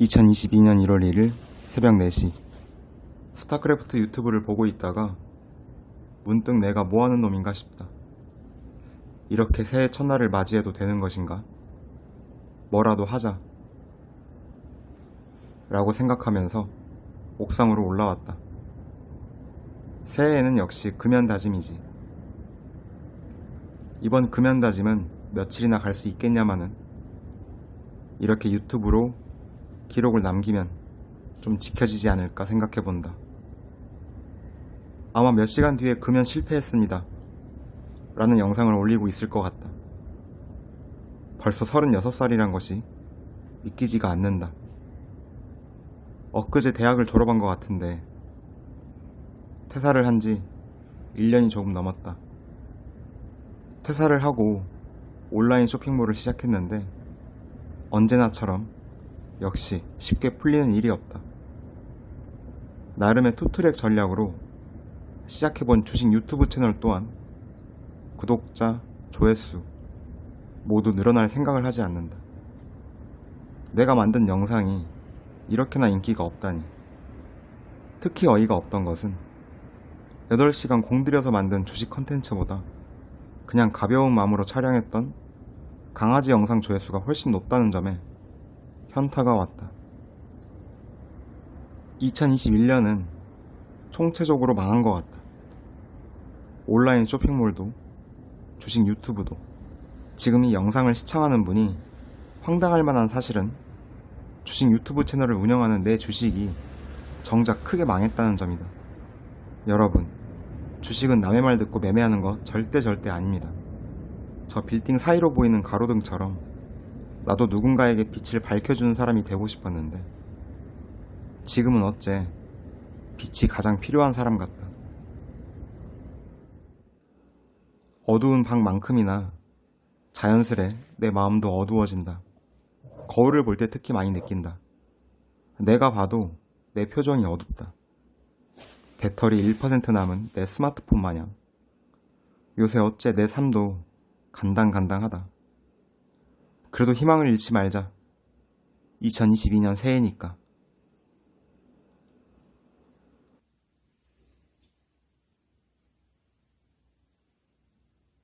2022년 1월 1일 새벽 4시 스타크래프트 유튜브를 보고 있다가 문득 내가 뭐하는 놈인가 싶다. 이렇게 새해 첫날을 맞이해도 되는 것인가? 뭐라도 하자. 라고 생각하면서 옥상으로 올라왔다. 새해에는 역시 금연 다짐이지. 이번 금연 다짐은 며칠이나 갈 수 있겠냐마는 이렇게 유튜브로 기록을 남기면 좀 지켜지지 않을까 생각해 본다. 아마 몇 시간 뒤에 금연 실패했습니다. 라는 영상을 올리고 있을 것 같다. 벌써 36살이란 것이 믿기지가 않는다. 엊그제 대학을 졸업한 것 같은데 퇴사를 한 지 1년이 조금 넘었다. 퇴사를 하고 온라인 쇼핑몰을 시작했는데 언제나처럼 역시 쉽게 풀리는 일이 없다. 나름의 투트랙 전략으로 시작해본 주식 유튜브 채널 또한 구독자, 조회수 모두 늘어날 생각을 하지 않는다. 내가 만든 영상이 이렇게나 인기가 없다니. 특히 어이가 없던 것은 8시간 공들여서 만든 주식 컨텐츠보다 그냥 가벼운 마음으로 촬영했던 강아지 영상 조회수가 훨씬 높다는 점에 현타가 왔다. 2021년은 총체적으로 망한 것 같다. 온라인 쇼핑몰도 주식 유튜브도 지금 이 영상을 시청하는 분이 황당할 만한 사실은 주식 유튜브 채널을 운영하는 내 주식이 정작 크게 망했다는 점이다. 여러분, 주식은 남의 말 듣고 매매하는 거 절대 절대 아닙니다. 저 빌딩 사이로 보이는 가로등처럼 나도 누군가에게 빛을 밝혀주는 사람이 되고 싶었는데 지금은 어째 빛이 가장 필요한 사람 같다. 어두운 방만큼이나 자연스레 내 마음도 어두워진다. 거울을 볼 때 특히 많이 느낀다. 내가 봐도 내 표정이 어둡다. 배터리 1% 남은 내 스마트폰 마냥. 요새 어째 내 삶도 간당간당하다. 그래도 희망을 잃지 말자. 2022년 새해니까.